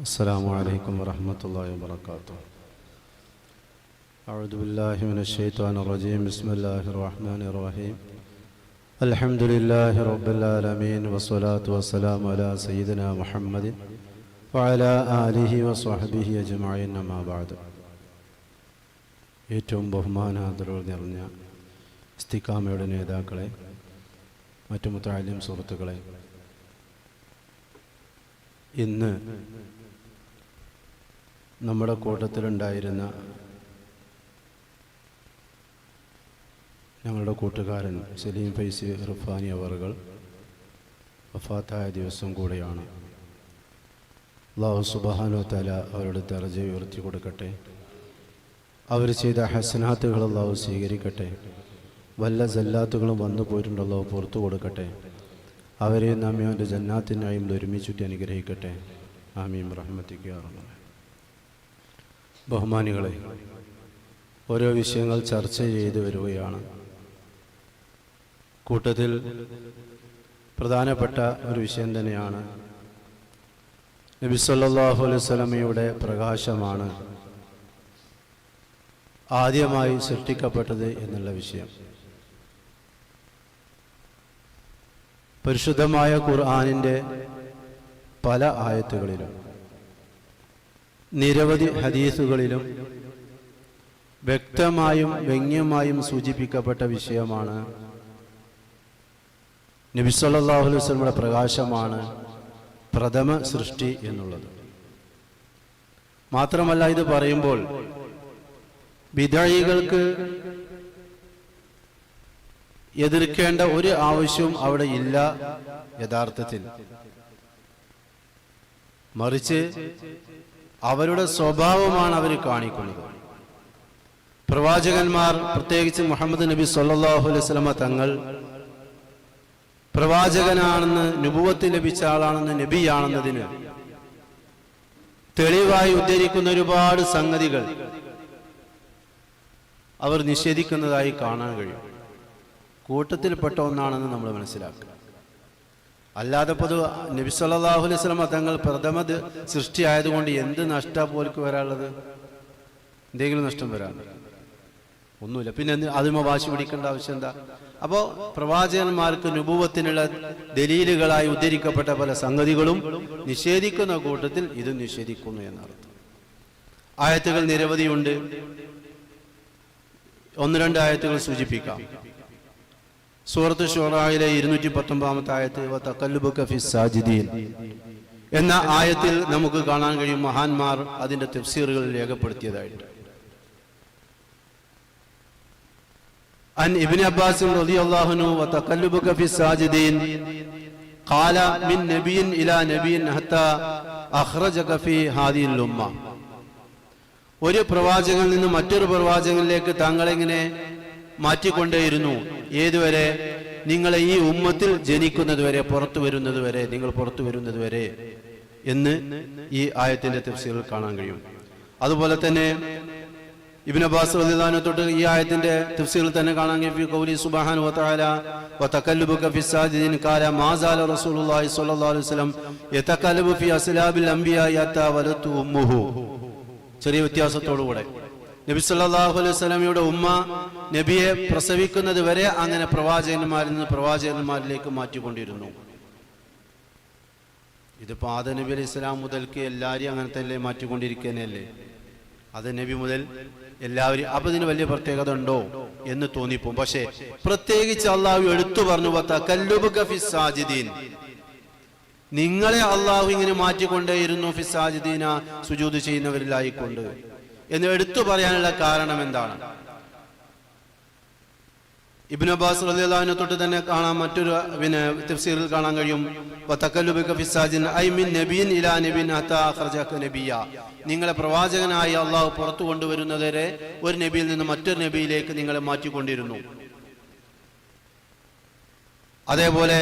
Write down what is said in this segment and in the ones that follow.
السلام عليكم ورحمة الله وبركاته أعوذ بالله من الشيطان الرجيم بسم الله الرحمن الرحيم الحمد لله رب العالمين والصلاة والسلام على سيدنا محمد وعلى آله وصحبه أجمعين أما بعد ഏറ്റവും ബഹുമാനാദരവ് നിറഞ്ഞ ഇസ്തിക്കാമയുടെ നേതാക്കളെ മറ്റു മുത്താലിം സുഹൃത്തുക്കളെ ഇന്ന് നമ്മുടെ കൂട്ടത്തിലുണ്ടായിരുന്ന ഞങ്ങളുടെ കൂട്ടുകാരൻ സലീം ഫൈസി റുഫാനി അവറുകൾ വഫാത്തായ ദിവസം കൂടെയാണ്. അള്ളാഹു സുബാനോ തല അവരുടെ ദർജ ഉയർത്തി കൊടുക്കട്ടെ. അവർ ചെയ്ത ഹസനാത്തുകൾ അള്ളാഹു സ്വീകരിക്കട്ടെ. വല്ല ജല്ലാത്തുകളും വന്നു പോയിട്ടുണ്ടല്ലോ പുറത്തു കൊടുക്കട്ടെ. അവരെ നമ്മെ അവന്റെ ജന്നാത്തിനായും ഒരുമിച്ചുറ്റി അനുഗ്രഹിക്കട്ടെ. ആമീം റഹ്മത്തിക്കാറുണ്ട് ബഹുമാനികളെ ഓരോ വിഷയങ്ങൾ ചർച്ച ചെയ്തു വരികയാണ്. കൂട്ടത്തിൽ പ്രധാനപ്പെട്ട ഒരു വിഷയം തന്നെയാണ് നബി സല്ലല്ലാഹു അലൈഹി വസല്ലമയുടെ പ്രകാശമാണ് ആദ്യമായി സൃഷ്ടിക്കപ്പെട്ടത് എന്നുള്ള വിഷയം. പരിശുദ്ധമായ ഖുർആാനിന്റെ പല ആയത്തുകളിലും നിരവധി ഹദീസുകളിലും വ്യക്തമായും വ്യംഗ്യമായും സൂചിപ്പിക്കപ്പെട്ട വിഷയമാണ്. നബിസ്വല്ലാഹു പ്രകാശമാണ് പ്രഥമ സൃഷ്ടി എന്നുള്ളത്. മാത്രമല്ല ഇത് പറയുമ്പോൾ വിധേയികൾക്ക് എതിർക്കേണ്ട ഒരു ആവശ്യവും അവിടെ ഇല്ല യഥാർത്ഥത്തിൽ. മറിച്ച് അവരുടെ സ്വഭാവമാണ് അവർ കാണിക്കുന്നത്. പ്രവാചകന്മാർ പ്രത്യേകിച്ച് മുഹമ്മദ് നബി സല്ലാഹു അലൈഹി സ്വലമ തങ്ങൾ പ്രവാചകനാണെന്ന് നുപുവത്ത് ലഭിച്ച ആളാണെന്ന് നബിയാണെന്നതിന് തെളിവായി ഉദ്ധരിക്കുന്ന ഒരുപാട് സംഗതികൾ അവർ നിഷേധിക്കുന്നതായി കാണാൻ കഴിയും. കൂട്ടത്തിൽപ്പെട്ട ഒന്നാണെന്ന് നമ്മൾ മനസ്സിലാക്കുക. അല്ലാതെ പൊതു നബി സല്ലല്ലാഹു അലൈഹി തങ്ങൾ പ്രഥമ സൃഷ്ടിയായതുകൊണ്ട് എന്ത് നഷ്ട പോൽക്ക് വരാനുള്ളത്? എന്തെങ്കിലും നഷ്ടം വരാൻ. ഒന്നുമില്ല. പിന്നെ അതിമ വാശി പിടിക്കേണ്ട ആവശ്യം എന്താ? അപ്പോൾ പ്രവാചകന്മാർക്ക് നുപൂവത്തിനുള്ള ദലീലുകളായി ഉദ്ധരിക്കപ്പെട്ട പല സംഗതികളും നിഷേധിക്കുന്ന കൂട്ടത്തിൽ ഇത് നിഷേധിക്കുന്നു എന്നർത്ഥം. ആയത്തുകൾ നിരവധിയുണ്ട്. ഒന്ന് രണ്ട് ആയത്തുകൾ സൂചിപ്പിക്കാം. സൂറത്ത് ഷോറായിലെ ഇരുന്നൂറ്റി പത്തൊമ്പതാമത്തെ ആയത്ത് "വ തഖല്ലുബുക ഫി സാജിദീൻ" എന്ന ആയത്തിൽ നമുക്ക് കാണാൻ കഴിയും മഹാന്മാർ അതിന്റെ തഫ്സീറുകൾ രേഖപ്പെടുത്തിയതായിട്ട് عن ابن عباس رضي الله عنه وتقلبك في الساجدين قال من نبي إلى نبي حتى أخرجك في هذه الأمة ഒരു പ്രവാചകനിൽ നിന്ന് മറ്റൊരു പ്രവാചകനിലേക്ക് താങ്കളെങ്ങനെ മാറ്റിക്കൊണ്ടേയിരുന്നു. ഏതുവരെ? നിങ്ങളെ ഈ ഉമ്മത്തിൽ ജനിക്കുന്നതുവരെ പുറത്തു വരുന്നതുവരെ നിങ്ങൾ പുറത്തു വരുന്നതുവരെ എന്ന് ഈ ആയത്തിന്റെ തഫ്സീറിൽ കാണാൻ കഴിയും. അതുപോലെ തന്നെ ഇബിൻ അബ്ബാസ് തൊട്ട് ഈ ആയത്തിന്റെ തഫ്സീറിൽ തന്നെ കാണാൻ കഴിയും. സുബ്ഹാനഹു വതആല ഖാല മാസാല റസൂലുള്ളാഹി സ്വല്ലല്ലാഹു അലൈഹി വസല്ലം യതകല്ലബു ചെറിയ വ്യത്യാസത്തോടുകൂടെ. നബി സല്ലാഹു അലൈഹി വസല്ലമയുടെ ഉമ്മ നബിയെ പ്രസവിക്കുന്നത് വരെ അങ്ങനെ പ്രവാചകന്മാരിൽ നിന്ന് പ്രവാചകന്മാരിലേക്ക് മാറ്റിക്കൊണ്ടിരുന്നു. ഇതിപ്പോ ആദ നബി അലൈഹി സ്വലാം മുതൽക്ക് എല്ലാവരെയും അങ്ങനെ തന്നെ മാറ്റിക്കൊണ്ടിരിക്കുന്നതല്ലേ അത് നബി മുതൽ എല്ലാവരും അപ്പൊ ഇതിന് വലിയ പ്രത്യേകത ഉണ്ടോ എന്ന് തോന്നിപ്പോ പക്ഷേ പ്രത്യേകിച്ച് അള്ളാഹു എടുത്തു പറഞ്ഞു പത്താജിദീൻ ഫി സാജിദീൻ." നിങ്ങളെ അള്ളാഹു ഇങ്ങനെ മാറ്റിക്കൊണ്ടേയിരുന്നു ഫിസാജിദീന സുജൂത് ചെയ്യുന്നവരിലായിക്കൊണ്ട്. എന്ന് എടുത്തു പറയാനുള്ള കാരണം എന്താണ്? ഇബിൻ അബ്ബാസ് റളിയല്ലാഹു തൊട്ട് തന്നെ കാണാം മറ്റൊരു പിന്നെ തഫ്സീറിൽ കാണാൻ കഴിയും. നിങ്ങളെ പ്രവാചകനായി അള്ളാഹു പുറത്തു കൊണ്ടുവരുന്നതുവരെ ഒരു നബിയിൽ നിന്ന് മറ്റൊരു നബിയിലേക്ക് നിങ്ങളെ മാറ്റിക്കൊണ്ടിരുന്നു. അതേപോലെ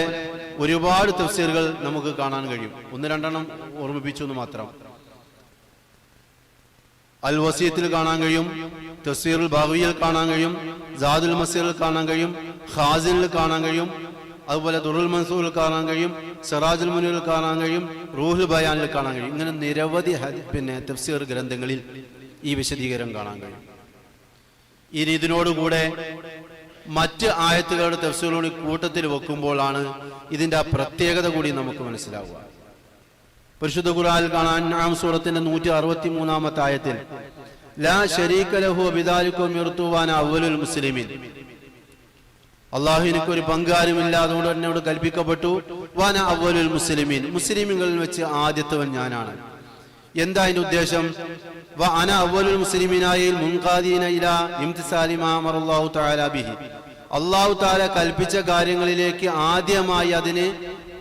ഒരുപാട് തഫ്സീറുകൾ നമുക്ക് കാണാൻ കഴിയും. ഒന്ന് രണ്ടെണ്ണം ഓർമ്മിപ്പിച്ചു എന്ന് മാത്രം. അൽ വസീത്തിൽ കാണാൻ കഴിയും തസീറുൽ ബാവിയിൽ കാണാൻ കഴിയും ജാദുൽ മസീറിൽ കാണാൻ കഴിയും ഖാസിനിൽ കാണാൻ കഴിയും അതുപോലെ ദുറുൽ മൻസൂറിൽ കാണാൻ കഴിയും സിറാജുൽ മുനീറിൽ കാണാൻ കഴിയും റൂഹുൽ ബയാനിൽ കാണാൻ കഴിയും. ഇങ്ങനെ നിരവധി പിന്നെ തഫ്സീർ ഗ്രന്ഥങ്ങളിൽ ഈ വിശദീകരണം കാണാൻ കഴിയും. ഇനി ഇതിനോടുകൂടെ മറ്റ് ആയത്തുകളുടെ തഫ്സീറുകൾ കൂട്ടത്തിൽ വെക്കുമ്പോഴാണ് ഇതിന്റെ ആ പ്രത്യേകത കൂടി നമുക്ക് മനസ്സിലാവുക. പരിശുദ്ധ ഖുർആനിൽ കാണാൻ നാം സൂറത്തിന്റെ നൂറ്റി അറുപത്തി മൂന്നാമത്തെ ആയത്തിൽ ലാ ഷരീക ലഹു ബിദാലിക്കും മിർത്തുവാന അവലുൽ മുസ്ലിമീൻ. അള്ളാഹു ഒരു പങ്കാരുമില്ല അതുകൊണ്ട് എന്നോട് കൽപ്പിക്കപ്പെട്ടു. വാന അവലുൽ മുസ്ലിമീൻ. മുസ്ലിമുകളിൽ വെച്ച് ആദ്യത്തവൻ ഞാനാണ്. എന്താ അതിന്റെ ഉദ്ദേശം? വ അന അവലുൽ മുസ്ലിമീനായി മുൻകാദീന ഇല ഇംതിസാലി മാ അമറല്ലാഹു തആല ബിഹി. അള്ളാഹു താല കൽപ്പിച്ച കാര്യങ്ങളിലേക്ക് ആദ്യമായി അതിന്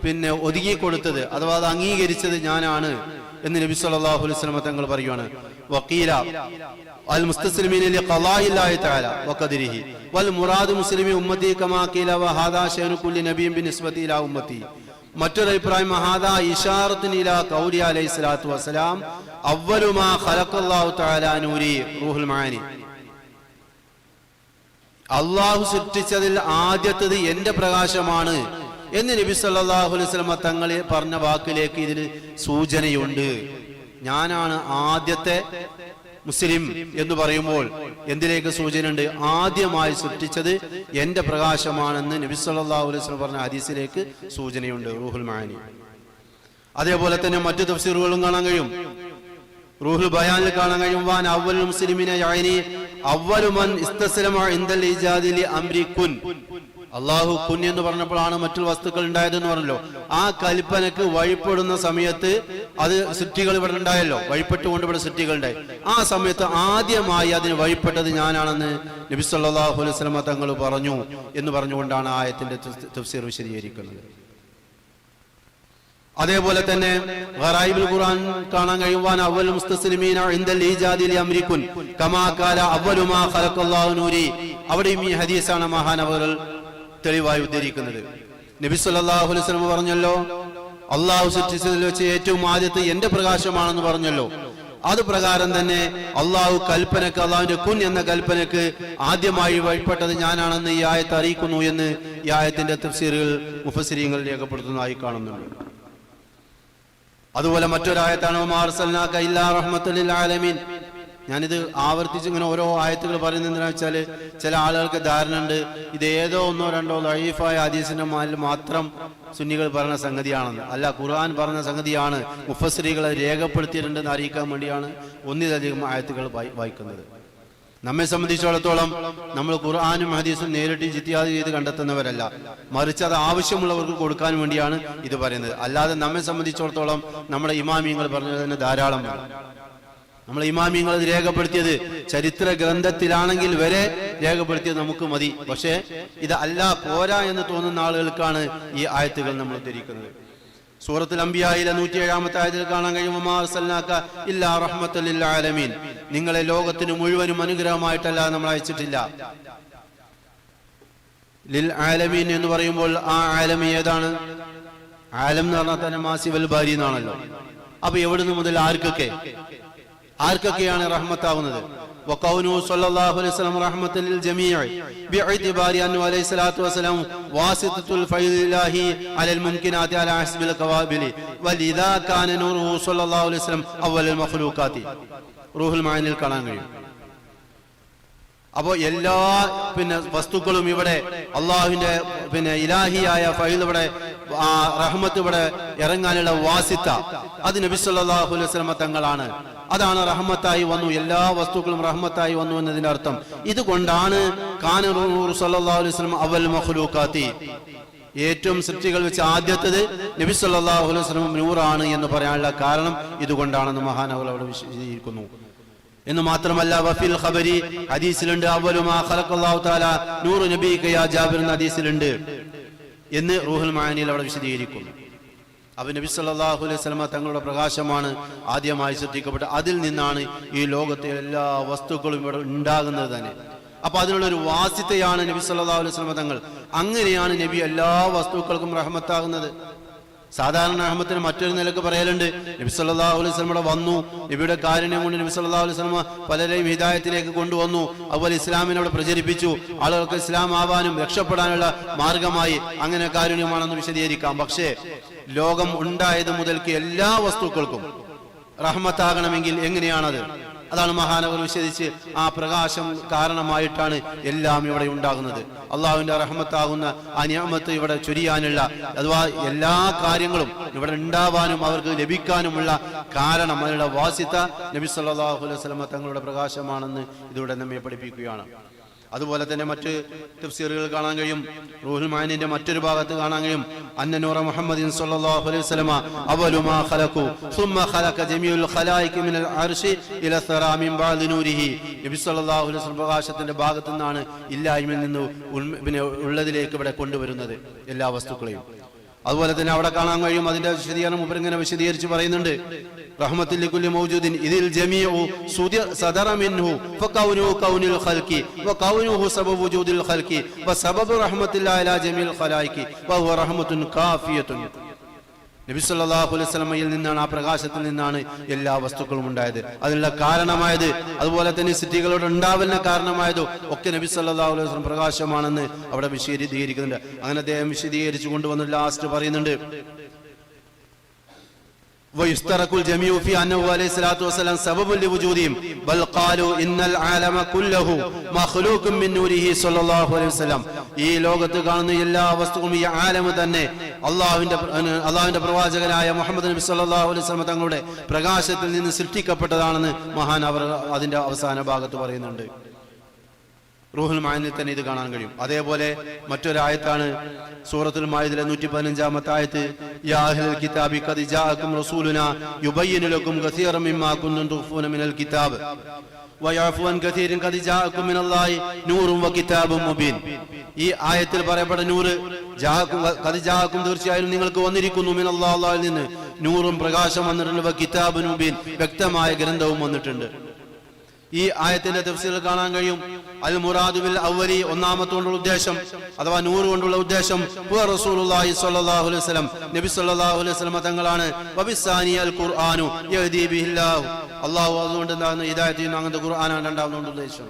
പിന്നെ ഒതുങ്ങി കൊടുത്തത് അഥവാ അത് അംഗീകരിച്ചത് ഞാനാണ് എന്ന് നബി സല്ലല്ലാഹു അലൈഹി തങ്ങൾ പറയുകയാണ് വക്കീല മുസ്തസ്ലിമീന വഖദരിഹി വൽ കുല്ലി ബിനിസ്ബതി ഇലാ അലൈഹി ഖലഖല്ലാഹു തആല നൂരി റൂഹുൽ മാനി. അള്ളാഹു സൃഷ്ടിച്ചതിൽ ആദ്യത്തത് എന്റെ പ്രകാശമാണ്. എന്ന് നബി സല്ലല്ലാഹു അലൈഹി വസല്ലമ തങ്ങൾ പറഞ്ഞ വാക്കിലേക്ക് ഇതിൽ സൂചനയുണ്ട്. ഞാനാണ് ആദ്യത്തെ മുസ്ലിം എന്ന് പറയുമ്പോൾ എന്തിലേക്ക് സൂചനയുണ്ട്? ആദ്യമായി സൃഷ്ടിച്ചത് എന്റെ പ്രകാശമാണെന്ന് നബി സല്ലല്ലാഹു അലൈഹി വസല്ലം പറഞ്ഞ ഹദീസിലേക്ക് സൂചനയുണ്ട്. റൂഹുൽ മാനി. അതേപോലെ തന്നെ മറ്റു തഫ്സീറുകളും കാണാൻ കഴിയും. റൂഹുൽ ബയാനിൽ കാണാൻ കഴിയും. വാൻ അവൽ മുസ്ലിമിനെ യഅനി അവ്വലു മൻ ഇസ്തസ്ലമ ഇൻദൽ ഇജാദിലി അംരി കുൻ അള്ളാഹു കുഞ്ഞ് എന്ന് പറഞ്ഞപ്പോഴാണ് മറ്റു വസ്തുക്കൾ ഉണ്ടായതെന്ന് പറഞ്ഞല്ലോ. ആ കൽപ്പനക്ക് വഴിപ്പെടുന്ന സമയത്ത് അത് സൃഷ്ടികൾ ഇവിടെ ഉണ്ടായല്ലോ. വഴിപ്പെട്ടുകൊണ്ട് ഇവിടെ സൃഷ്ടികൾ ഉണ്ടായി. ആ സമയത്ത് ആദ്യമായി അതിന് വഴിപ്പെട്ടത് ഞാനാണെന്ന് നബി സല്ലല്ലാഹു അലൈഹി വസല്ലമ തങ്ങൾ പറഞ്ഞു എന്ന് പറഞ്ഞുകൊണ്ടാണ് ആയത്തിന്റെ തഫ്സീർ വിശദീകരിക്കുന്നത്. അതേപോലെ തന്നെ ഖുർആൻ കാണാൻ കഴിയുവാൻ മുസ്തസ്ലിമീന കമാ കാല അവലുമാ ഖലഖല്ലാഹു നൂരി. അവിടെയും ഈ ഹദീസാണ് മഹാനവകൾ തെളിവായി ഉദ്ധരിക്കുന്നത്. നബി സല്ലല്ലാഹു അലൈഹി വസല്ലം പറഞ്ഞല്ലോ അള്ളാഹു സൃഷ്ടിച്ചതിൽ വെച്ച് ഏറ്റവും ആദ്യത്തെ എന്റെ പ്രകാശമാണെന്ന് പറഞ്ഞല്ലോ. അത് പ്രകാരം തന്നെ അള്ളാഹു കൽപ്പനക്ക് അള്ളാഹുവിന്റെ കുൻ എന്ന കൽപ്പനക്ക് ആദ്യമായി വഴിപ്പെട്ടത് ഞാനാണെന്ന് ഈ ആയത്ത് അറിയിക്കുന്നു എന്ന് ഈ ആയത്തിന്റെ തഫ്സീറുകൾ മുഫസിരിയങ്ങൾ രേഖപ്പെടുത്തുന്നതായി കാണുന്നുണ്ട്. അതുപോലെ മറ്റൊരായത്താണ് ഞാനിത് ആവർത്തിച്ച് ഇങ്ങനെ ഓരോ ആയത്തുകൾ പറയുന്നത് എന്തിനാ വെച്ചാൽ ചില ആളുകൾക്ക് ധാരണ ഉണ്ട്. ഇത് ഏതോ ഒന്നോ രണ്ടോ ലൈഫായ ഹദീസിന്റെ മാലിൽ മാത്രം സുന്നികൾ പറഞ്ഞ സംഗതിയാണെന്ന്. അല്ല ഖുർആൻ പറഞ്ഞ സംഗതിയാണ് മുഫസ്ത്രീകളെ രേഖപ്പെടുത്തിയിട്ടുണ്ടെന്ന് അറിയിക്കാൻ വേണ്ടിയാണ് ഒന്നിലധികം ആയത്തുകൾ വായിക്കുന്നത്. നമ്മെ സംബന്ധിച്ചിടത്തോളം നമ്മൾ ഖുർആാനും ഹദീസും നേരിട്ട് ജിത്യാദി ചെയ്ത് കണ്ടെത്തുന്നവരല്ല. മറിച്ച് അത് ആവശ്യമുള്ളവർക്ക് കൊടുക്കാൻ വേണ്ടിയാണ് ഇത് പറയുന്നത്. അല്ലാതെ നമ്മെ സംബന്ധിച്ചിടത്തോളം നമ്മുടെ ഇമാമിയങ്ങൾ പറഞ്ഞത് തന്നെ ധാരാളം നമ്മൾ ഇമാമിയങ്ങൾ ഇത് രേഖപ്പെടുത്തിയത് ചരിത്ര ഗ്രന്ഥത്തിലാണെങ്കിൽ വരെ രേഖപ്പെടുത്തിയത് നമുക്ക് മതി. പക്ഷേ ഇത് അല്ല പോരാ എന്ന് തോന്നുന്ന ആളുകൾക്കാണ് ഈ ആയത്തുകൾ നമ്മൾ ഉദ്ധരിക്കുന്നത്. സൂറത്തുൽ അംബിയായിലെ നൂറ്റി ഏഴാമത്തെ ആയത്തിൽ കാണാൻ റഹ്മത്തുൽ ആലമീൻ. നിങ്ങളെ ലോകത്തിന് മുഴുവനും അനുഗ്രഹമായിട്ടല്ല നമ്മൾ അയച്ചിട്ടില്ല. ലിൽ ആലമീൻ എന്ന് പറയുമ്പോൾ ആ ആലമി ഏതാണ്? ആലം എന്ന് പറഞ്ഞാൽ തന്നെ മാസിവൽ ബാരി എന്നാണല്ലോ. അപ്പൊ എവിടുന്ന് മുതൽ ആർക്കൊക്കെ? ആർക്കൊക്കെയാണ് റഹ്മത്താവുന്നത് وقوله صلى الله عليه وسلم رحمة للجميع باعتبار أنه عليه الصلاة والسلام واسطة الفيض الإلهي على الممكنات على حسب القوابل ولذا كان نوره صلى الله عليه وسلم أول المخلوقات روح المعاني കാണാൻ കഴിയും അപ്പോ എല്ലാ പിന്നെ വസ്തുക്കളും ഇവിടെ അള്ളാഹുവിന്റെ പിന്നെ ഇലാഹിയായ ഫൈൽ ഇവിടെ ആ റഹ്മത്ത് ഇവിടെ ഇറങ്ങാനുള്ള വാസിത്ത അത് നബി സല്ലല്ലാഹു അലൈഹി വസല്ലമ തങ്ങളാണ് അതാണ് റഹ്മത്തായി വന്നു. എല്ലാ വസ്തുക്കളും റഹ്മത്തായി വന്നു എന്നതിന്റെ അർത്ഥം. ഇതുകൊണ്ടാണ് കാനൂർ അവൽ ഏറ്റവും സൃഷ്ടികൾ വെച്ച് ആദ്യത്തത് നബി സല്ലല്ലാഹു അലൈഹി നൂറാണ് എന്ന് പറയാനുള്ള കാരണം ഇതുകൊണ്ടാണെന്ന് മഹാനവൽ അവിടെ വിശദീകരിക്കുന്നു. എന്ന് മാത്രമല്ല വഫിൽ ഖബരി ഹദീസിലുണ്ട് അവലുമാ തആല നൂറു നബിക യാ ജാബിർ എന്ന ഹദീസിലുണ്ട് എന്ന് റൂഹുൽ മാനിയിൽ അവിടെ വിശദീകരിക്കുന്നു. അപ്പൊ നബി സല്ലാഹു അലൈഹി സ്വലമ തങ്ങളുടെ പ്രകാശമാണ് ആദ്യമായി ശ്രദ്ധിക്കപ്പെട്ടത്. അതിൽ നിന്നാണ് ഈ ലോകത്തെ എല്ലാ വസ്തുക്കളും ഇവിടെ ഉണ്ടാകുന്നത് തന്നെ. അപ്പൊ അതിനുള്ള ഒരു വാസിത്തയാണ് നബി സല്ലല്ലാഹു അലൈഹി സ്വലമ തങ്ങൾ. അങ്ങനെയാണ് നബി എല്ലാ വസ്തുക്കൾക്കും റഹ്മത്താകുന്നത്. സാധാരണ അഹമ്മത്തിന് മറ്റൊരു നിലയ്ക്ക് പറയലുണ്ട്. നബി അലൈഹി വന്നു. നബിയുടെ കാരുണ്യം കൊണ്ട് നബി സല്ലല്ലാഹു അലൈഹി പലരെയും ഹിദായത്തിലേക്ക് കൊണ്ടുവന്നു. അതുപോലെ ഇസ്ലാമിനെ അവിടെ പ്രചരിപ്പിച്ചു. ആളുകൾക്ക് ഇസ്ലാം ആവാനും രക്ഷപ്പെടാനുള്ള മാർഗമായി അങ്ങനെ കാരുണ്യമാണെന്ന് വിശദീകരിക്കാം. പക്ഷേ ലോകം ഉണ്ടായത് മുതൽക്ക് എല്ലാ വസ്തുക്കൾക്കും റഹ്മത്താകണമെങ്കിൽ എങ്ങനെയാണത്? അതാണ് മഹാനവർ വിശദിച്ച് ആ പ്രകാശം കാരണമായിട്ടാണ് എല്ലാം ഇവിടെ ഉണ്ടാകുന്നത്. അള്ളാഹുവിന്റെ റഹ്മത്താകുന്ന ആ നിയമത്ത് ഇവിടെ ചൊരിയാനുള്ള അഥവാ എല്ലാ കാര്യങ്ങളും ഇവിടെ ഉണ്ടാവാനും അവർക്ക് ലഭിക്കാനുമുള്ള കാരണം അതിനുള്ള വാസിത്ത നബി സല്ലല്ലാഹു അലൈഹി വസല്ലമ തങ്ങളുടെ പ്രകാശമാണെന്ന് ഇതിലൂടെ നമ്മെ പഠിപ്പിക്കുകയാണ്. അതുപോലെ തന്നെ മറ്റ് തഫ്സീറുകൾ കാണാൻ കഴിയും. റൂഹുൽ മാനിന്റെ മറ്റൊരു ഭാഗത്ത് കാണാൻ കഴിയും. അന്നനൂറ മുഹമ്മദിൻ സല്ലല്ലാഹു അലൈഹി വസല്ലമ അവലു മാ ഖലഖു സുമ്മ ഖലഖ ജമീഉൽ ഖലായിക മിനൽ അർശി ഇല സറാ മിൻ നൂരിഹി. നബി സല്ലല്ലാഹു അലൈഹി വസല്ലം പ്രകാശത്തിന്റെ ഭാഗത്തു നിന്നാണ് ഇല്ലായ്മയിൽ നിന്ന് ഉള്ളതിലേക്ക് ഇവിടെ കൊണ്ടുവരുന്നത് എല്ലാ വസ്തുക്കളെയും. അതുപോലെ തന്നെ അവിടെ കാണാൻ കഴിയും. അതിന്റെ വിശദീകരണം ഉപരിങ്ങനെ വിശദീകരിച്ച് പറയുന്നുണ്ട്. റഹ്മത്തിൽ ഇതിൽ ജമീഉ സുദ സദറ മിൻഹു ജമീൽ വഹുവ നബി അലൈഹി വസല്ലമയിൽ നിന്നാണ് ആ പ്രകാശത്തിൽ നിന്നാണ് എല്ലാ വസ്തുക്കളും ഉണ്ടായത്. അതിനുള്ള കാരണമായത് അതുപോലെ തന്നെ സിറ്റികളോട് ഉണ്ടാവുന്ന കാരണമായതോ ഒക്കെ നബി സല്ലല്ലാഹു അലൈഹി വസല്ലം പ്രകാശമാണെന്ന് അവിടെ വിശദീകരിക്കുന്നുണ്ട്. അങ്ങനെ അദ്ദേഹം വിശദീകരിച്ചു കൊണ്ടുവന്ന് ലാസ്റ്റ് പറയുന്നുണ്ട് ويسترك الجميع في أنه عليه الصلاة والسلام سبب لوجودهم بل قالوا إن العالم كله مخلوق من نوره صلى الله عليه وسلم ഈ ലോകത്ത് കാണുന്ന എല്ലാ വസ്തുക്കളും ഈ ആലമ് തന്നെ അള്ളാഹുവിന്റെ അള്ളാഹുവിന്റെ പ്രവാചകനായ മുഹമ്മദ് നബി സല്ലല്ലാഹു അലൈഹി വസല്ലം തങ്ങളുടെ പ്രകാശത്തിൽ നിന്ന് സൃഷ്ടിക്കപ്പെട്ടതാണെന്ന് മഹാൻ അവർ അതിന്റെ അവസാന ഭാഗത്ത് പറയുന്നുണ്ട് റൂഹുൽ മാനിൽ തന്നെ ഇത് കാണാൻ കഴിയും. അതേപോലെ മറ്റൊരായത്താണ് സൂറത്തുൽ മായിദിലെ നൂറ്റി പതിനഞ്ചാമത്തെ ആയത്ത് യാ അഹ്ലൽ കിതാബി ഖദ് ജാഅക്കും റസൂലുനാ യുബയ്യിനു ലക്കും കസീറൻ മിമ്മാ കുന്തും തുഖ്ഫൂന മിനൽ കിതാബ്. വയഅഫു അൻ കസീറിൻ ഖദ് ജാഅക്കും മിനല്ലാഹി നൂറും വകിതാബും മുബീൻ. ഈ ആയത്തിൽ പറയപ്പെട്ട നൂറ് ജാഅകും ഖദ് തീർച്ചയായും നിങ്ങൾക്ക് വന്നിരിക്കുന്നു മിനല്ലാഹി അല്ലാഹുവിൽ നിന്ന്. നൂറും പ്രകാശം വന്നിട്ടുണ്ട് വകിതാബുൻ മുബീൻ. വ്യക്തമായ ഗ്രന്ഥവും വന്നിട്ടുണ്ട്. ഈ ആയത്തിന്റെ തഫ്സീൽ കാണാൻ കഴിയും. അൽ മുറാദുബിൽ അവലി ഒന്നാമത്തെ കൊണ്ടുള്ള ഉദ്ദേശം അഥവാ നൂറ് കൊണ്ടുള്ള ഉദ്ദേശം റസൂലുള്ളാഹി സ്വല്ലല്ലാഹു അലൈഹി വസല്ലം നബി സ്വല്ലല്ലാഹു അലൈഹി വസല്ലം തങ്ങളാണ്. വബിസാനി അൽ ഖുർആനു യഹ്ദി ബിഹില്ലാഹു. അല്ലാഹു അതുകൊണ്ട് എന്താണ് ഹിദായത്ത് ചെയ്യുന്ന. അങ്ങനത്തെ ഖുർആനാണ് രണ്ടാമതുകൊണ്ട് ഉദ്ദേശം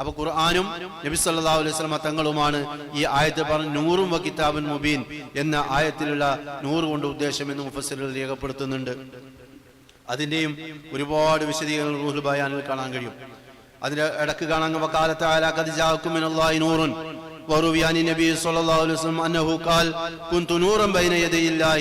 അപ്പൊ ഖുർആനും നബി സല്ലല്ലാഹു അലൈഹി വസല്ലം തങ്ങളുമാണ് ഈ ആയത്ത് പറഞ്ഞ നൂറും വ മുബീൻ എന്ന ആയത്തിലുള്ള നൂറ് കൊണ്ട് ഉദ്ദേശം എന്ന് മുഫസ്സിറുകൾ രേഖപ്പെടുത്തുന്നുണ്ട്. അതിന്റെയും ഒരുപാട് വിശദീകരണങ്ങൾ റൂഹുൽ ബയാനിൽ കാണാൻ കഴിയും. അതിന്റെ ഇടയ്ക്ക് കാണാൻ വക്കാലത്ത് ആലാഖദിജാക്കും മിനല്ലാഹി നൂറുൻ. وروي عن النبي صلى الله عليه وسلم انه قال كنت نورا بين يدي الله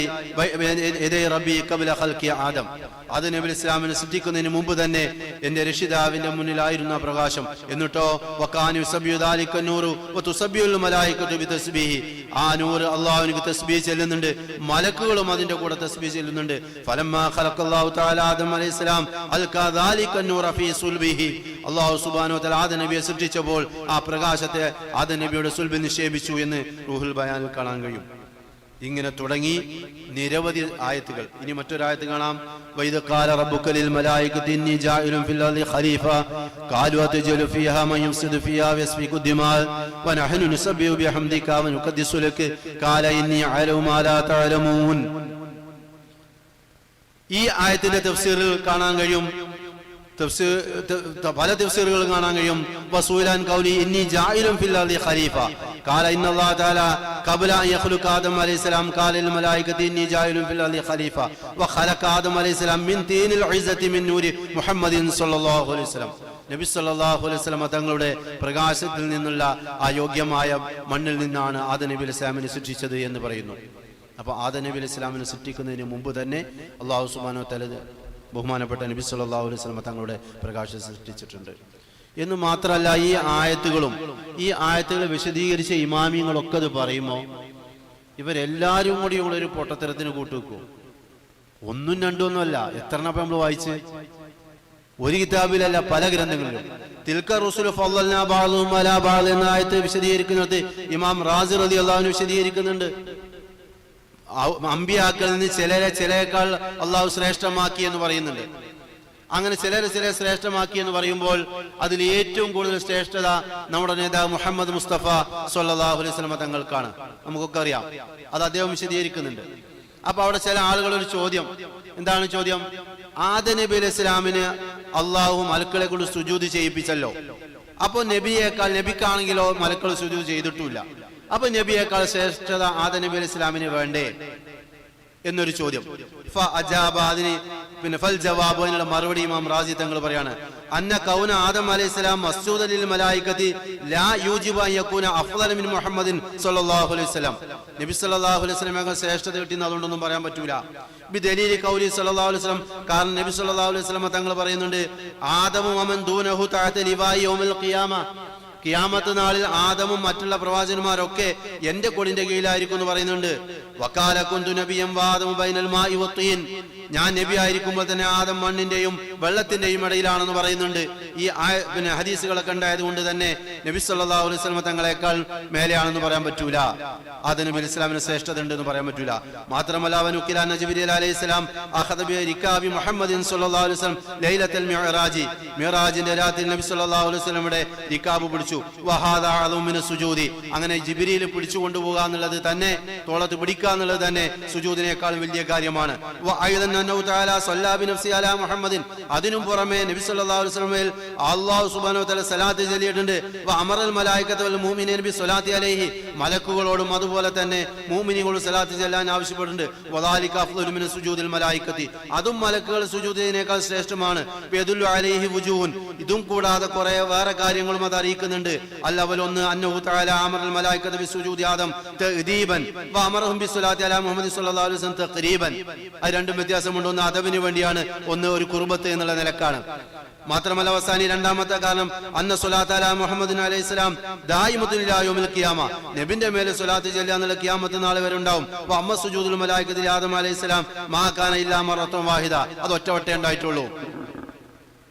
بين يدي ربي قبل خلق آدم അത് നബി ഇസ്ലാമിനെ സൃഷ്ടിക്കുന്നതിന് മുമ്പ് തന്നെ എന്റെ രക്ഷിതാവിന്റെ മുന്നിലായിരുന്ന ആ പ്രകാശം എന്നിട്ടോ വക്കാനു യുസബ്ബിഹു ദാലിക നൂറു വതുസബ്ബിഹുൽ മലായികതു ബിതസ്ബീഹി ആ നൂറ് അല്ലാഹുവിന് തസ്ബീഹ് ചെല്ലുന്നുണ്ട് മലക്കുകളും അതിന്റെ കൂടെ തസ്ബീഹ് ചെല്ലുന്നുണ്ട് ഫലമ്മാ ഖലഖല്ലാഹു തആല ആദം അലൈഹിസ്സലാം അൽകാ ദാലിക നൂറ ഫീ സുൽബിഹി അല്ലാഹു സുബ്ഹാനഹു വ തആല ആദം നബിയെ സൃഷ്ടിച്ചപ്പോൾ ആ പ്രകാശത്തെ ആദം നബിയുടെ സുൽബിൽ നിക്ഷേപിച്ചു എന്ന് റൂഹുൽ ബയാനിൽ കാണാൻ കഴിയും. ഇങ്ങനെ തുടങ്ങി നിരവധി ആയത്തുകൾ. ഇനി മറ്റൊരായത്ത് കാണാം. മലായികത്തി ഇന്നി ഫിൽ ഖലീഫ. ഇന്നി തഅലമൂൻ. ഈ ആയത്തിന്റെ തഫ്സീറിൽ കാണാൻ കഴിയും. പല തഫ്സീറുകളും കാണാൻ കഴിയും. വസൂലാൻ കൗലി ഇന്നി ജായിലും ഫിൽ അലി ഖലീഫ. ഖാല ഇന്ന തആല ഖബ്ല അൻ യഖ്ലുഖ അലൈഹി സലാം ഖാല മലായികത്തി ഇന്നി ജായിലും ഫിൽ അർളി ഖലീഫ. വ ഖലഖ ആദം അലൈഹി സലാം മിൻ തീനിൽ ഇസ്സതി മിൻ നൂരി മുഹമ്മദിൻ സല്ലല്ലാഹു അലൈഹി നബി സല്ലല്ലാഹു അലൈഹി വസല്ലം തങ്ങളുടെ പ്രകാശത്തിൽ നിന്നുള്ള ആ യോഗ്യമായ മണ്ണിൽ നിന്നാണ് ആദ നബി അലൈഹി സൃഷ്ടിച്ചത് എന്ന് പറയുന്നു. അപ്പോൾ ആദ നബി അലൈഹി സൃഷ്ടിക്കുന്നതിന് മുമ്പ് തന്നെ അള്ളാഹു സുബാനോ തലത് ബഹുമാനപ്പെട്ട നബി സല്ലല്ലാഹു അലൈഹി വസല്ലം തങ്ങളുടെ പ്രകാശം സൃഷ്ടിച്ചിട്ടുണ്ട്. എന്ന് മാത്രമല്ല ഈ ആയത്തുകളും ഈ ആയത്തുകൾ വിശദീകരിച്ച ഇമാമിങ്ങളൊക്കെ അത് പറയുമോ? ഇവരെല്ലാവരും കൂടി ഒരു പൊട്ടത്തരത്തിന് കൂട്ടുവെക്കും? ഒന്നും രണ്ടും ഒന്നുമല്ല എത്ര നമ്മൾ വായിച്ച്? ഒരു കിതാബിലല്ല പല ഗ്രന്ഥങ്ങളിലും. തിൽക്ക റുസുൽ ഫളൽനാ ബഅദുഹും അലാ എന്ന ആയത്ത് വിശദീകരിക്കുന്നത് ഇമാം റാസി റളിയല്ലാഹു അൻഹു വിശദീകരിക്കുന്നുണ്ട്. അമ്പിയാക്കളിൽ നിന്ന് ചിലരെ ചിലയേക്കാൾ അള്ളാഹു ശ്രേഷ്ഠമാക്കി എന്ന് പറയുന്നുണ്ട്. അങ്ങനെ ചിലരെ ചിലരെ ശ്രേഷ്ഠമാക്കി എന്ന് പറയുമ്പോൾ അതിൽ ഏറ്റവും കൂടുതൽ ശ്രേഷ്ഠത നമ്മുടെ നേതാവ് മുഹമ്മദ് മുസ്തഫ സല്ലല്ലാഹു അലൈഹി തങ്ങൾക്കാണ്. നമുക്കൊക്കെ അറിയാം. അത് അദ്ദേഹം വിശദീകരിക്കുന്നുണ്ട്. അപ്പൊ അവിടെ ചില ആളുകൾ ഒരു ചോദ്യം. എന്താണ് ചോദ്യം? ആദ നബി അലൈഹി ഇസ്ലാമിന് അള്ളാഹു മലക്കളെ കൊണ്ട് സുജൂതി ചെയ്യിപ്പിച്ചല്ലോ. അപ്പൊ നബിയേക്കാൾ നബിക്കാണെങ്കിലോ മലക്കൾ സുജൂത് ചെയ്തിട്ടില്ല അപ്പൊ നബിയേക്കാൾ ശ്രേഷ്ഠത ആദ നബി അലൈഹി ഇസ്ലാമിന് വേണ്ടേ? എന്നൊരു ചോദ്യം. ഫ അതിന് പിന്നെ ഫൽ ജവാബ് അതിനുള്ള മറുപടി ഇമാം റാജി തങ്ങൾ പറയാണ്. അന്ന കൗന ആദം അലൈഹി സ്വലാം മസ്ജൂദ് അലിൽ മലായിക്കത്തി ലാ യൂജിബ യക്കൂന അഫ്ളല മിൻ മുഹമ്മദിൻ സ്വല്ലല്ലാഹു അലൈഹി വസല്ലം. നബി സ്വല്ലല്ലാഹു അലൈഹി വസല്ലമയേക്കാൾ ശ്രേഷ്ഠത കിട്ടിയെന്ന് അതുകൊണ്ടൊന്നും പറയാൻ പറ്റൂല. ബി ദലീലി കൗലി സ്വല്ലല്ലാഹു അലൈഹി വസല്ലം. കാരണം നബി സ്വല്ലല്ലാഹു അലൈഹി വസല്ലം തങ്ങൾ പറയുന്നുണ്ട് ആദമു വമൻ ദൂനഹു തഅത ലിവായി യൗമിൽ ഖിയാമ. കിയാമത്ത് നാളിൽ ആദമും മറ്റുള്ള പ്രവാചകന്മാരൊക്കെ എന്റെ കൊടിന്റെ കീഴിലായിരിക്കും എന്ന് പറയുന്നുണ്ട്. വക്കാലക്കുന്തു നബിയം വാദമു ബൈനൽ മായി ഞാൻ നബി ആയിരിക്കുമ്പോൾ തന്നെ ആദം മണ്ണിന്റെയും വെള്ളത്തിന്റെയും ഇടയിലാണെന്ന് പറയുന്നുണ്ട്. ഈ പിന്നെ ഹദീസുകളൊക്കെ ഉണ്ടായത് കൊണ്ട് തന്നെ നബി സല്ലാ അലൈഹി വസല്ലം തങ്ങളെക്കാൾ മേലെയാണെന്ന് പറയാൻ പറ്റൂല. അത് നബി ഇസ്ലാമിന് ശ്രേഷ്ഠത ഉണ്ട് എന്ന് പറയാൻ പറ്റൂല. മാത്രമല്ല അവൻ ഉക്കിലാൻ ജിബ്രീൽ അലൈഹി സ്വലാം അഖദ ബി റിക്കാബി മുഹമ്മദിൻ സല്ലല്ലാഹു അലൈഹി ലൈലത്തുൽ മിഅ്റാജി മിഅ്റാജിന്റെ രാത്രി നബി സല്ലല്ലാഹു അലൈഹി റിക്കാബ് പിടിച്ചു. വഹാദ അളുമിന സുജൂദി. അങ്ങനെ ജിബിരിയിൽ പിടിച്ചു കൊണ്ടുപോകുക എന്നുള്ളത് തന്നെ തോളത്ത് പിടിക്കുക എന്നുള്ളത് തന്നെ സുജൂദിനേക്കാൾ വലിയ കാര്യമാണ്. മുഹമ്മദിൻ. അതിനും പുറമെ നബി സല്ലല്ലാഹു അലൈഹി അല്ലാഹു സുബ്ഹാനഹു വതആല സലാത്ത് ചൊല്ലിയിട്ടുണ്ട്. മലായികത വൽ സ്വലാത്തി അലൈഹി. മലക്കുകളോടും അതുപോലെ തന്നെ മുഅ്മിനീങ്ങളോട് സലാത്ത് ചെല്ലാൻ ആവശ്യപ്പെട്ടിട്ടുണ്ട്. വദാലിക സുജൂദിൽ മലായികത്തി അതും മലക്കുകൾ സുജൂദിനേക്കാൾ ശ്രേഷ്ഠമാണ്. അലൈഹി ഇതും കൂടാതെ കുറെ വേറെ കാര്യങ്ങളും അത് അറിയിക്കുന്നുണ്ട്. അല്ലവലൊന്ന് അന്നഹു തആല അമറുൽ മലായികത ബിസുജൂദി ആദം തഅദീബൻ വ അമറഹും ബിസ്വലാത്തി അലാ മുഹമ്മദി സ്വല്ലല്ലാഹു അലൈഹി വസല്ലം തഖരീബൻ. അത് രണ്ടും വ്യത്യാസമുണ്ട്. ഒന്ന് അദബിന് വേണ്ടിയാണ് ഒന്ന് ഒരു കുർബത്ത് എന്നുള്ള നിലക്കാണ്. മാത്രമല്ല അവസാനി രണ്ടാമത്തെ കാരണം അന്ന സുലാത്ത് അല മുഹമ്മദ് അലൈഹി സ്വലാം ദായിമത്തുൽ ഖിയാമ. നബിന്റെ മേലെ സുലാത്ത് ചെല്ലുക എന്നുള്ള ഖിയാമത്ത് നാളെ വരെ ഉണ്ടാവും. അപ്പൊ അമ്മ സുജൂദുൽ മലായിക്കത്തിൽ ആദം അലൈഹി സ്വലാം മാ കാന ഇല്ലാ മറത്തും വാഹിദ. അത് ഒറ്റ ഒറ്റ ഉണ്ടായിട്ടുള്ളൂ.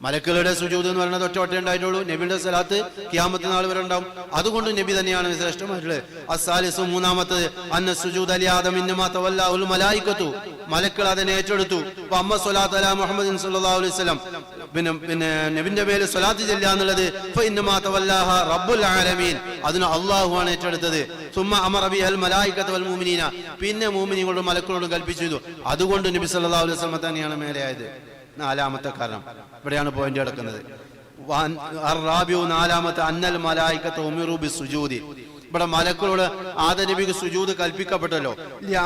മലക്കുകളുടെ സുജൂത് എന്ന് പറയുന്നത് ഒറ്റ ഒറ്റ ഉണ്ടായിട്ടുള്ളൂ. നബിയുടെ സ്ഥലത്ത് ക്യാമത്ത് നാൾ വരെ ഉണ്ടാവും. അതുകൊണ്ട് നബി തന്നെയാണ് ശ്രേഷ്ഠമായിട്ടുള്ളത്. അസാലിസു മൂന്നാമത്തത് അന്ന സുജൂദ് അലി ആദം മലായിക്കത്തു. മലക്കൾ അതിനെ ഏറ്റെടുത്തു. അപ്പൊ അമ്മ സ്വലാത്ത് അല മുഹമ്മദ് സല്ലല്ലാഹു അലൈഹി വസല്ലം. പിന്നെ പിന്നെ നബിന്റെ മേലെ സ്വലാത്ത് ചെല്ലുക എന്നുള്ളത് ഫ റബ്ബുൽ ആലമീൻ. അതിന് അള്ളാഹു ആണ് ഏറ്റെടുത്തത്. സുമ്മ കൊണ്ട് അൽ മലായിക്കത്ത് വൽ മുഅ്മിനീന. പിന്നെ മുഅ്മിനീങ്ങളോടും മലക്കളോടും കൽപ്പിച്ചു അതുകൊണ്ട് നബി സല്ലാ അലൈഹി വസല്ലം തന്നെയാണ് മേലെയായത്. നാലാമത്തെ കാരണം. ഇവിടെയാണ് പോയിന്റ് കിടക്കുന്നത് നാലാമത്തെ അന്നൽ മലായിക്കത്ത് ഉമിറു ബി സുജൂദി ഇവിടെ മലക്കളോട് ആദനബിക്ക് സുജൂത് കൽപ്പിക്കപ്പെട്ടല്ലോ.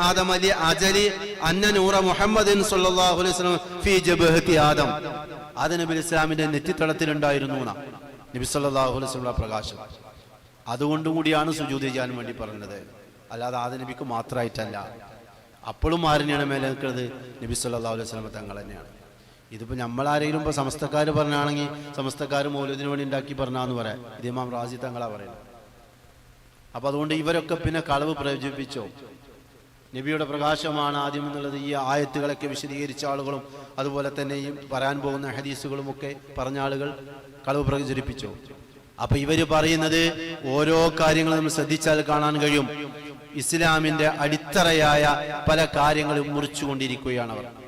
ആദം അലി അജലി അന്ന നൂറ മുഹമ്മദിൻ സല്ലല്ലാഹു അലൈഹി വസല്ലം ഫീ ജബഹത്തി ആദം. ആദനബി ഇസ്ലാമിന്റെ നെറ്റിത്തടത്തിലുണ്ടായിരുന്നു. നബി സല്ലല്ലാഹു അലൈഹി വസല്ലം പ്രകാശം. അതുകൊണ്ടും കൂടിയാണ് സുജൂത് ചെയ്യാൻ വേണ്ടി പറഞ്ഞത്. അല്ലാതെ ആദനബിക്ക് മാത്രമായിട്ടല്ല അപ്പോഴും ആരനെയാണ് മേലെ നിൽക്കുന്നത്? നബി സല്ലല്ലാഹു അലൈഹി വസല്ലം തങ്ങൾ തന്നെയാണ്. ഇതിപ്പോ നമ്മളാരെങ്കിലും ഇപ്പൊ സമസ്തക്കാർ പറഞ്ഞാണെങ്കിൽ സമസ്തക്കാർ മൗലൂദിന് വേണ്ടി ഉണ്ടാക്കി പറഞ്ഞാന്ന് പറയാം. ഇതേ ഇമാം റാസി തങ്ങളാ പറയുന്നത്. അപ്പൊ അതുകൊണ്ട് ഇവരൊക്കെ പിന്നെ കളവ് പ്രചരിപ്പിച്ചോ. നബിയുടെ പ്രകാശമാണ് ആദ്യം എന്നുള്ളത് ഈ ആയത്തുകളൊക്കെ വിശദീകരിച്ച ആളുകളും അതുപോലെ തന്നെ ഈ വരാൻ പോകുന്ന ഹദീസുകളും ഒക്കെ പറഞ്ഞ ആളുകൾ കളവ് പ്രചരിപ്പിച്ചു. അപ്പൊ ഇവർ പറയുന്നത് ഓരോ കാര്യങ്ങളും നമ്മൾ ശ്രദ്ധിച്ചാൽ കാണാൻ കഴിയും. ഇസ്ലാമിന്റെ അടിത്തറയായ പല കാര്യങ്ങളും മുറിച്ചുകൊണ്ടിരിക്കുകയാണ് അവർ.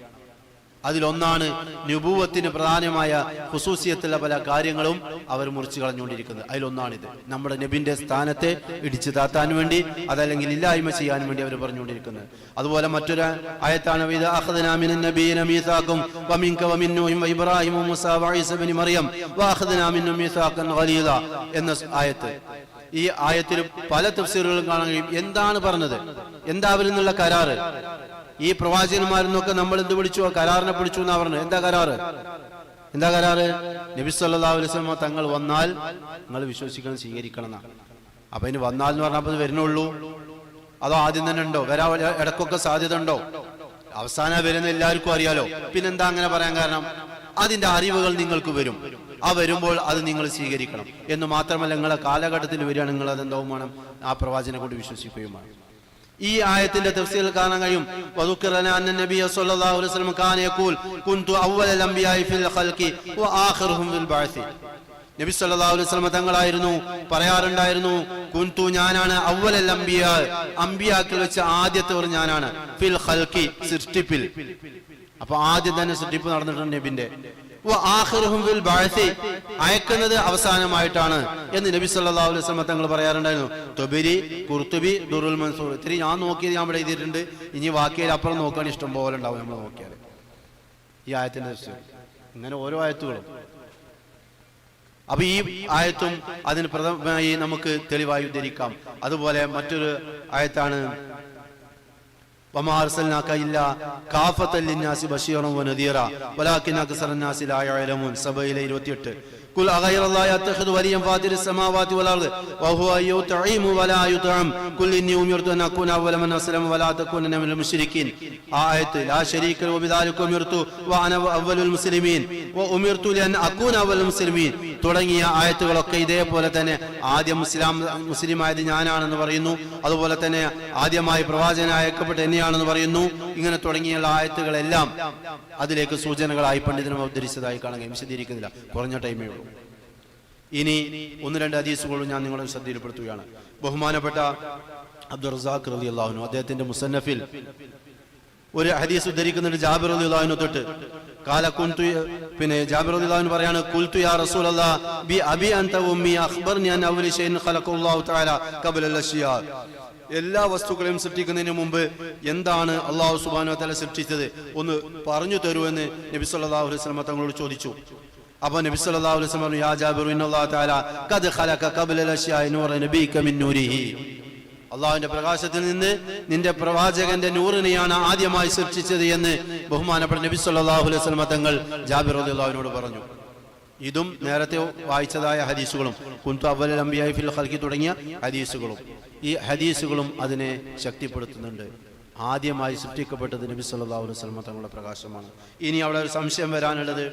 അതിലൊന്നാണ് നുപൂവത്തിന് പ്രധാനമായ ഹുസൂസിയത്തുള്ള പല കാര്യങ്ങളും അവർ മുറിച്ചു കളഞ്ഞുകൊണ്ടിരിക്കുന്നത്. അതിലൊന്നാണിത്. നമ്മുടെ നബിന്റെ സ്ഥാനത്തെ ഇടിച്ചു താത്താൻ വേണ്ടി അതല്ലെങ്കിൽ ഇല്ലായ്മ ചെയ്യാൻ വേണ്ടി അവർ പറഞ്ഞുകൊണ്ടിരിക്കുന്നത്. അതുപോലെ മറ്റൊരു ആയത്താണ് എന്ന ആയത്ത്. ഈ ആയത്തിൽ പല തഫ്സീറുകളും കാണുകയും എന്താണ് പറഞ്ഞത്? എന്താ അവരിൽ നിന്നുള്ള കരാറ്? ഈ പ്രവാചകന്മാരെന്നൊക്കെ നമ്മൾ എന്ത് ആ കരാറിനെ പിടിച്ചു എന്നാ പറഞ്ഞു എന്താ കരാറ്? എന്താ കരാറ്? നബി സല്ലല്ലാഹു അലൈഹി വസല്ലം തങ്ങൾ വന്നാൽ നിങ്ങൾ വിശ്വസിക്കണം സ്വീകരിക്കണം എന്നാ. അപ്പൊ ഇനി വന്നാൽ എന്ന് പറഞ്ഞപ്പോൾ ഇത് വരുന്നുള്ളൂ. അതോ ആദ്യം തന്നെ ഉണ്ടോ? വരാ ഇടക്കൊക്കെ സാധ്യത ഉണ്ടോ? അവസാനം വരുന്ന എല്ലാവർക്കും അറിയാലോ. പിന്നെന്താ അങ്ങനെ പറയാൻ കാരണം? അതിന്റെ അറിവുകൾ നിങ്ങൾക്ക് വരും. ആ വരുമ്പോൾ അത് നിങ്ങൾ സ്വീകരിക്കണം. എന്ന് മാത്രമല്ല നിങ്ങളെ കാലഘട്ടത്തിൽ വരികയാണ് നിങ്ങൾ അതെന്താവും വേണം ആ പ്രവാചനെ കൊണ്ട് വിശ്വസിക്കുകയും വേണം. ഈ ആയത്തിന്റെ തഫ്സീൽ കാണാൻ കഴിയും. വദുക്കിറന അന്ന നബിയ സ്വല്ലല്ലാഹു അലൈഹി വസല്ലം കാന യഖൂൽ കുൻതു അവ്വലൽ അംബിയായി ഫിൽ ഖൽഖി വ ആഖിറുഹും ഫിൽ ബഅസി നബി സല്ലല്ലാഹു അലൈഹി വസല്ലം തങ്ങളായിരുന്നു പറയാറുണ്ടായിരുന്നു കുന്തു ഞാനാണ് അവ്വലൽ അംബിയ അംബിയാക്കൾ വെച്ച് ആദ്യത്തെ ഞാനാണ് ഫിൽ ഖൽഖി സൃഷ്ടിപ്പിൽ. അപ്പൊ ആദ്യം തന്നെ സൃഷ്ടിപ്പ് നടന്നിട്ടുണ്ട് നബിന്റെ. അയക്കുന്നത് അവസാനമായിട്ടാണ് എന്ന് നബി സല്ലാ അലൈഹി വസല്ലം തങ്ങൾ പറയാറുണ്ടായിരുന്നു. തൊബരി കുർത്തുബി ദുറുൽ മൻസൂർ. ഇത്തിരി ഞാൻ നോക്കിയത് ഞാൻ ഇവിടെ എഴുതിയിട്ടുണ്ട്. ഇനി വാക്കിയിൽ അപ്പുറം നോക്കാൻ ഇഷ്ടം പോലെ ഉണ്ടാവും നമ്മൾ നോക്കിയാൽ. ഈ ആയത്തിന്റെ ഇങ്ങനെ ഓരോ ആയത്തുകളും. അപ്പൊ ഈ ആയത്തും അതിന് പ്രഥമമായി നമുക്ക് തെളിവായി ഉദ്ധരിക്കാം. അതുപോലെ മറ്റൊരു ആയത്താണ് വമാ അർസൽനാക ഇല്ലാ കാഫത്തൻ ലിന്നാസി ബശീറൻ വനദീറ വലാകിൻ അക്സറ الناس لا يعلمون സബയിലെ 28 قل أغير الله يتخذ وليا فاطر السماوات والأرض وهو يطعم ولا يطعم قل إني أمرت أن أكون أول من أسلم ولا تكونن من المشركين آية لا شريك له وبذلك أمرت وأنا أول المسلمين وأمرت لأن أكون أول المسلمين തുടങ്ങിയ ആയത്തുകളൊക്കെ ഇതേപോലെ തന്നെ ആദ്യം മുസ്ലിം മുസ്ലിമായത് ഞാനാണെന്ന് പറയുന്നു. അതുപോലെ തന്നെ ആദ്യമായി പ്രവാചകൻ അയക്കപ്പെട്ട് എന്നെയാണെന്ന് പറയുന്നു. ഇങ്ങനെ തുടങ്ങിയുള്ള ആയത്തുകളെല്ലാം അതിലേക്ക് സൂചനകളായി പണ്ഡിതനും അവതരിച്ചതായി കാണുകയും വിശദീകരിക്കുന്നില്ല. കുറഞ്ഞ ടൈമേ ഉള്ളൂ. ഇനി ഒന്ന് രണ്ട് ഹദീസുകളും ഞാൻ നിങ്ങളെ ശ്രദ്ധയിൽപ്പെടുത്തുകയാണ്. ബഹുമാനപ്പെട്ട അബ്ദുറസാഖ് റലി അള്ളാഹുനു അദ്ദേഹത്തിന്റെ മുസന്നഫിൽ ഒരു ഹദീസ് ഉദ്ധരിക്കുന്നുണ്ട് ജാബിർ അള്ളാഹുനു തൊട്ട്. കാല കുന്തു പിന്നെ ജാബിർ അള്ളാഹുനു പറയാണ് കുൽത്തു യാ റസൂലല്ലാ ബി അബി അൻത ഉമ്മി അഖ്ബർ അൻ അവലി ഷൈൻ ഖലഖല്ലാഹു തആല ഖബല അൽ-അഷ്യാ എല്ലാ വസ്തുക്കളെയും സൃഷ്ടിക്കുന്നതിന് മുമ്പ് എന്താണ് അള്ളാഹു സുബാനു തല സൃഷ്ടിച്ചത്? ഒന്ന് പറഞ്ഞു തരുമെന്ന് നബി സല്ലാഹു അലൈഹി വസല്ലം തങ്ങളോട് ചോദിച്ചു. അപ്പൊ നബി സല്ലാഹു അലൈഹി വസല്ലം യാ ജാബിർ ഇന്നല്ലാഹു തആല ഖദ് ഖലക ഖബല അൽ-അഷ്യാഇ നൂറ നബിക മിൻ നൂരിഹി അള്ളാഹുവിന്റെ പ്രകാശത്തിൽ നിന്ന് നിന്റെ പ്രവാചകന്റെ നൂറിനെയാണ് ആദ്യമായി സൃഷ്ടിച്ചത് എന്ന് ബഹുമാനപ്പെട്ട നബി സല്ലല്ലാഹു അലൈഹി വസല്ലം തങ്ങൾ ജാബിർ അള്ളാഹുവിനോട് പറഞ്ഞു. ഇതും നേരത്തെ വായിച്ചതായ ഹദീസുകളും കുന്തു അവൽ അംബിയായി ഫിൽ ഖൽഖി തുടങ്ങിയ ഹദീസുകളും. ഈ ഹദീസുകളും അതിനെ ശക്തിപ്പെടുത്തുന്നുണ്ട്. ആദ്യമായി സൃഷ്ടിക്കപ്പെട്ടത് നബി സല്ലല്ലാഹു അലൈഹി വസല്ലം തങ്ങളുടെ പ്രകാശമാണ്. ഇനി അവിടെ ഒരു സംശയം വരാനുള്ളത്.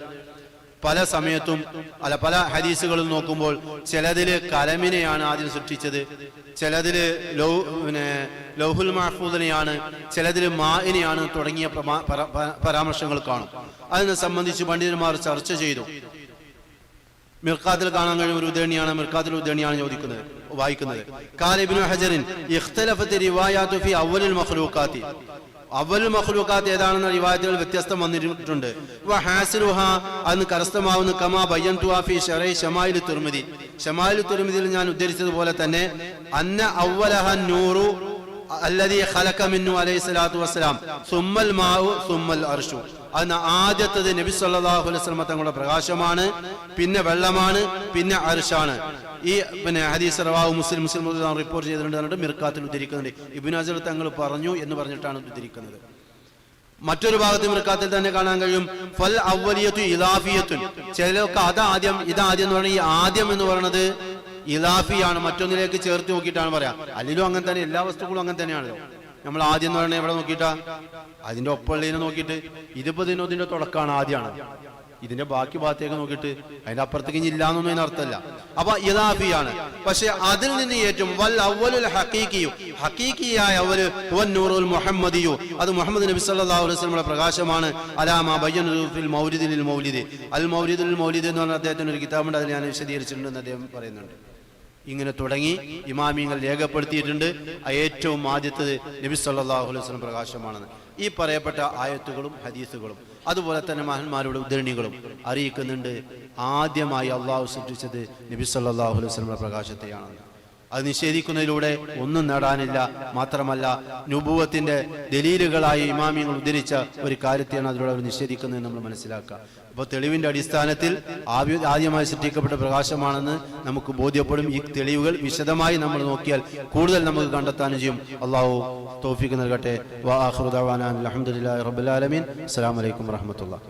പല സമയത്തും അല്ല പല ഹദീസുകളും നോക്കുമ്പോൾ ചിലതിൽ കലമിനെയാണ് ആദ്യം സൃഷ്ടിച്ചത്. ചിലതിൽ ലൗ പിന്നെ ലൗഹുൽ മഹഫൂദിനെയാണ് ചിലതിൽ മാഇനെയാണ് തുടങ്ങിയ പരാമർശങ്ങൾ കാണും. അതിനെ സംബന്ധിച്ച് പണ്ഡിതന്മാർ ചർച്ച ചെയ്തു. മിർക്കാത്തിൽ കാണാൻ കഴിയുന്ന ഒരു ഉദേണിയാണ് മിർക്കാത്തിൽ ഉദേണിയാണ് ചോദിക്കുന്നത് വായിക്കുന്നത്. ഹജറിൻ അവലുൽ മഹ്ലൂഖാത്ത് ഏതാണെന്ന റിവായത്തുകൾ വ്യത്യസ്തം വന്നിട്ടുണ്ട്. ഹാസിലുഹ അന്ന് കരസ്ഥമാവുന്ന കമാ ബയ്യൻതുഹ ഫി ശറൈ ഷമായിൽ തുർമിദി. ഷമായിൽ തുർമിദിയിൽ ഞാൻ ഉദ്ധരിച്ചതുപോലെ തന്നെ അന്ന അവലഹ നൂറു അല്ലദീ ഖലഖ മിന്നു അലൈഹി സ്വലാത്തു വസ്സലാം. സുമ്മൽ മാഉ സുമ്മൽ അർഷു. അതിന് ആദ്യത്തത് നബി സല്ലല്ലാഹു അലൈഹി വസല്ലം തങ്ങളുടെ പ്രകാശമാണ് പിന്നെ വെള്ളമാണ് പിന്നെ അർഷാണ്. ഈ പിന്നെ ഹദീസ് റവാഹു മുസ്ലിം മുസ്ലിം റിപ്പോർട്ട് ചെയ്തിട്ടുണ്ട് എന്നിട്ട് മിർക്കാത്തിൽ ഉദ്ധരിക്കുന്നുണ്ട്. ഇബിനാസിൽ തങ്ങൾ പറഞ്ഞു എന്ന് പറഞ്ഞിട്ടാണ് ഉദ്ധരിക്കുന്നത്. മറ്റൊരു ഭാഗത്ത് മിർക്കാത്തിൽ തന്നെ കാണാൻ കഴിയും. ഫൽ അവലിയത്തു ഇലാഫിയത്തുൻ. ചിലർക്ക് അതാദ്യം ഇതാദ്യം എന്ന് പറഞ്ഞാൽ ഈ ആദ്യം എന്ന് പറയുന്നത് ഇലാഫിയാണ്. മറ്റൊന്നിലേക്ക് ചേർത്ത് നോക്കിയിട്ടാണ് പറയാം. അല്ലിലും അങ്ങനെ തന്നെ എല്ലാ വസ്തുക്കളും അങ്ങനെ തന്നെയാണ്. നമ്മൾ ആദ്യം എന്ന് പറയുന്നത് എവിടെ നോക്കിയിട്ടാ? അതിന്റെ ഒപ്പമുള്ളതിനെ നോക്കിയിട്ട് ഇതിപ്പോ ഇതിനൊതിന്റെ തുടക്കമാണ് ആദ്യമാണ് ഇതിന്റെ ബാക്കി ഭാഗത്തേക്ക് നോക്കിയിട്ട് അതിന്റെ അപ്പുറത്തേക്ക് ഇനി ഇല്ലാന്നൊന്നും അതിന് അർത്ഥമല്ല. അപ്പൊ യഥാഫിയാണ്. പക്ഷെ അതിൽ നിന്ന് ഏറ്റവും വൽ അവലുൽ ഹക്കീക്കിയു ഹക്കീക്കിയായ അവർ നൂറുൽ മുഹമ്മദിയു. അത് മുഹമ്മദ് നബി സല്ലല്ലാഹു അലൈഹി വസല്ലമയുടെ പ്രകാശമാണ്. അലാമ ബയ്യനുൽ മൗലിദിൽ മൗലിദ് അൽ മൗലിദുൽ മൗലിദ് എന്ന് പറഞ്ഞ അദ്ദേഹത്തിന് ഒരു കിതാബുണ്ട് അതിൽ ഞാൻ വിശദീകരിച്ചിട്ടുണ്ടെന്ന് അദ്ദേഹം പറയുന്നുണ്ട്. ഇങ്ങനെ തുടങ്ങി ഇമാമിങ്ങൾ രേഖപ്പെടുത്തിയിട്ടുണ്ട്. ഏറ്റവും ആദ്യത്തത് നബി സല്ലല്ലാഹു അലൈഹി വസല്ലം പ്രകാശമാണെന്ന്. ഈ പറയപ്പെട്ട ആയത്തുകളും ഹദീസുകളും അതുപോലെ തന്നെ മഹന്മാരുടെ ഉദ്ധരണികളും അറിയിക്കുന്നുണ്ട്. ആദ്യമായി അള്ളാഹു സൃഷ്ടിച്ചത് നബി സല്ലല്ലാഹു അലൈഹി വസല്ലം പ്രകാശത്തെയാണ് അത് നിഷേധിക്കുന്നതിലൂടെ ഒന്നും നേടാനില്ല. മാത്രമല്ല നുബുവത്തിന്റെ ദലീലുകളായി ഇമാമിയങ്ങൾ ഉദ്ധരിച്ച ഒരു കാര്യത്തെയാണ് അതിലൂടെ അവർ നിഷേധിക്കുന്നത് നമ്മൾ മനസ്സിലാക്കുക. അപ്പോൾ തെളിവിന്റെ അടിസ്ഥാനത്തിൽ ആദ്യമായി സൃഷ്ടിക്കപ്പെട്ട പ്രകാശമാണെന്ന് നമുക്ക് ബോധ്യപ്പെടും. ഈ തെളിവുകൾ വിശദമായി നമ്മൾ നോക്കിയാൽ കൂടുതൽ നമുക്ക് കണ്ടെത്താനും ചെയ്യും. അള്ളാഹു തോഫിക്ക് നൽകട്ടെ. വാഹുദാൻ അലഹമുല്ലാ റബുലാലമീൻ അസ്സാം വലൈക്കും വാഹമത്തുള്ള